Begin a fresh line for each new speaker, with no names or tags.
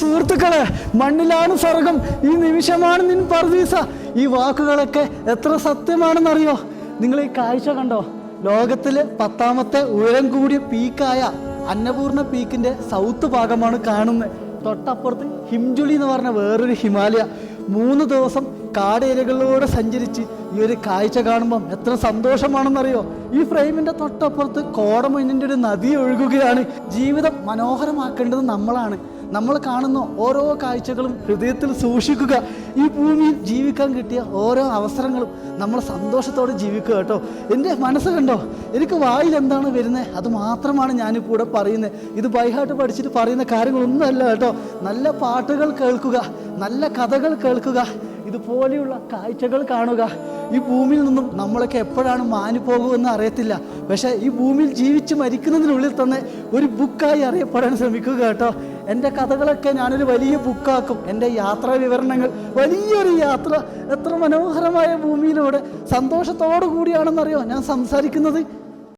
സുഹൃത്തുക്കളെ മണ്ണിലാണ് സ്വർഗം. ഈ നിമിഷമാണ് നിൻ പർദീസ ഈ വാക്കുകളൊക്കെ എത്ര സത്യമാണെന്നറിയോ? നിങ്ങൾ ഈ കാഴ്ച കണ്ടോ? ലോകത്തിലെ പത്താമത്തെ ഉയരം കൂടിയ പീക്കായ അന്നപൂർണ പീക്കിന്റെ സൗത്ത് ഭാഗമാണ് കാണുന്നത്. തൊട്ടപ്പുറത്ത് ഹിംജുലി എന്ന് പറഞ്ഞ വേറൊരു ഹിമാലയ. മൂന്ന് ദിവസം കാടേരകളിലൂടെ സഞ്ചരിച്ച് ഈ ഒരു കാഴ്ച കാണുമ്പം എത്ര സന്തോഷമാണെന്നറിയോ? ഈ ഫ്രെയിമിന്റെ തൊട്ടപ്പുറത്ത് കോടമഞ്ഞിന്റെ ഒരു നദി ഒഴുകുകയാണ്. ജീവിതം മനോഹരമാക്കേണ്ടത് നമ്മളാണ്. നമ്മൾ കാണുന്ന ഓരോ കാഴ്ചകളും ഹൃദയത്തിൽ സൂക്ഷിക്കുക. ഈ ഭൂമിയിൽ ജീവിക്കാൻ കിട്ടിയ ഓരോ അവസരങ്ങളും നമ്മൾ സന്തോഷത്തോടെ ജീവിക്കുക കേട്ടോ. എന്റെ മനസ്സ് കണ്ടോ? എനിക്ക് വായിൽ എന്താണ് വരുന്നത് അത് മാത്രമാണ് ഞാനിപ്പോൾ ഇവിടെ പറയുന്നത് ഇത് ബൈഹാട്ട് പഠിച്ചിട്ട് പറയുന്ന കാര്യങ്ങളൊന്നുമല്ല കേട്ടോ. നല്ല പാട്ടുകൾ കേൾക്കുക നല്ല കഥകൾ കേൾക്കുക ഇതുപോലെയുള്ള കാഴ്ചകൾ കാണുക. ഈ ഭൂമിയിൽ നിന്നും നമ്മളൊക്കെ എപ്പോഴാണ് മാനിപ്പോകുമെന്ന് അറിയത്തില്ല. പക്ഷേ ഈ ഭൂമിയിൽ ജീവിച്ച് മരിക്കുന്നതിനുള്ളിൽ തന്നെ ഒരു ബുക്കായി അറിയപ്പെടാൻ ശ്രമിക്കുക കേട്ടോ. എന്റെ കഥകളൊക്കെ ഞാനൊരു വലിയ ബുക്കാക്കും. എന്റെ യാത്രാ വിവരണങ്ങൾ വലിയൊരു യാത്ര. എത്ര മനോഹരമായ ഭൂമിയിലൂടെ സന്തോഷത്തോടു കൂടിയാണെന്നറിയോ ഞാൻ സംസാരിക്കുന്നത്?